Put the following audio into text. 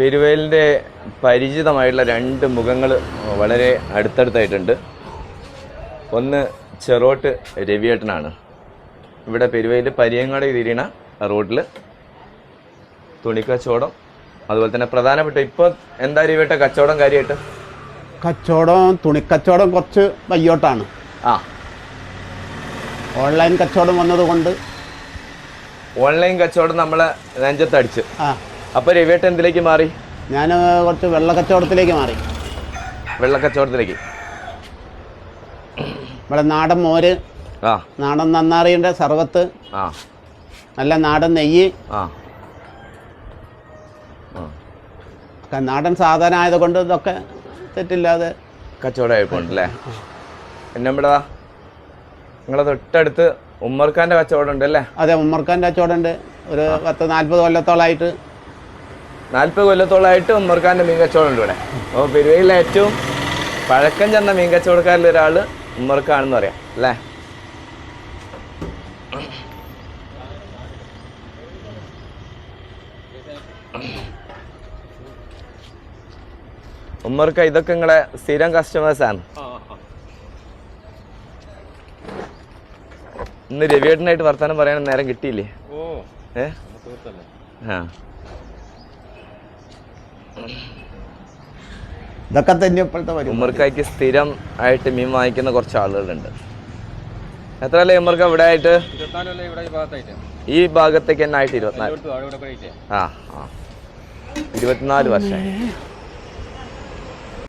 പെരുവേലിന്റെ പരിചിതമായിട്ടുള്ള രണ്ട് മുഖങ്ങൾ വളരെ അടുത്തടുത്തായിട്ടുണ്ട്. ഒന്ന് ചെറോട്ട് രവിയേട്ടനാണ്. ഇവിടെ പെരുവേൽ പരിയങ്ങാട് തിരിയണ റോഡിൽ തുണിക്കച്ചവടം അതുപോലെ തന്നെ പ്രധാനപ്പെട്ട ഇപ്പോൾ എന്താ രവിയേട്ട കച്ചവടം കാര്യമായിട്ട് കച്ചവടം തുണിക്കച്ചവടം കുറച്ച് വയ്യോട്ടാണ്. ആ. ഓൺലൈൻ കച്ചവടം വന്നതുകൊണ്ട് ഓൺലൈൻ കച്ചവടം നമ്മളെ നെഞ്ചത്തടിച്ച്. ആ. അപ്പോൾ രവിയേട്ട എന്തിലേക്ക് മാറി? ഞാൻ കുറച്ച് വെള്ളക്കച്ചവടത്തിലേക്ക് മാറി. വെള്ളക്കച്ചവടത്തിലേക്ക്. ഇവിടെ നാടൻ മോര് ആ. നാടൻ നന്നാറിയുടെ സർവത്ത് ആ. നല്ല നാടൻ നെയ്യ്. ആ. ഒക്കെ നാടൻ സാധനം ആയതുകൊണ്ട് ഇതൊക്കെ തെറ്റില്ലാതെ കച്ചവടമായിപ്പോണ്ടല്ലേ പിന്നെ ഇവിടെ നിങ്ങളെ തൊട്ടടുത്ത് ഉമ്മർഖാന്റെ കച്ചവടം ഉണ്ട് അല്ലേ അതെ ഉമ്മർക്കാന്റെ കച്ചവടം ഉണ്ട്. ഒരു പത്ത് നാൽപ്പത് കൊല്ലത്തോളമായിട്ട് നാൽപ്പത് കൊല്ലത്തോളമായിട്ട് ഉമ്മർഖാന്റെ മീൻ കച്ചവടം ഉണ്ട് ഇവിടെ. അപ്പോൾ പെരുവയിലെ ഏറ്റവും പഴക്കം ചെന്ന മീൻ കച്ചവടക്കാരിൽ ഒരാൾ ഉമ്മർഖാണെന്ന് പറയാം അല്ലേ? ഉമ്മർക്ക ഇതൊക്കെ നിങ്ങളെ സ്ഥിരം കസ്റ്റമേഴ്സ് ആണ്. ഇന്ന് രവിയേട്ടനായിട്ട് വർത്താനം പറയാൻ നേരം കിട്ടിയില്ലേ? ഏ? ആ. ഇതൊക്കെ തന്നെ ഇപ്പോഴത്തെ വരും ഉമ്മർക്കായിട്ട് സ്ഥിരം ആയിട്ട് മീൻ വാങ്ങിക്കുന്ന കുറച്ച് ആളുകളുണ്ട്. എത്ര അല്ലേ ഉമ്മർക്ക് ഇവിടെ ആയിട്ട്? ഈ ഭാഗത്തേക്ക് തന്നെ ആയിട്ട് ഇരുപത്തിനാല്. ആ ആ. ഇരുപത്തിനാല് വർഷമായി.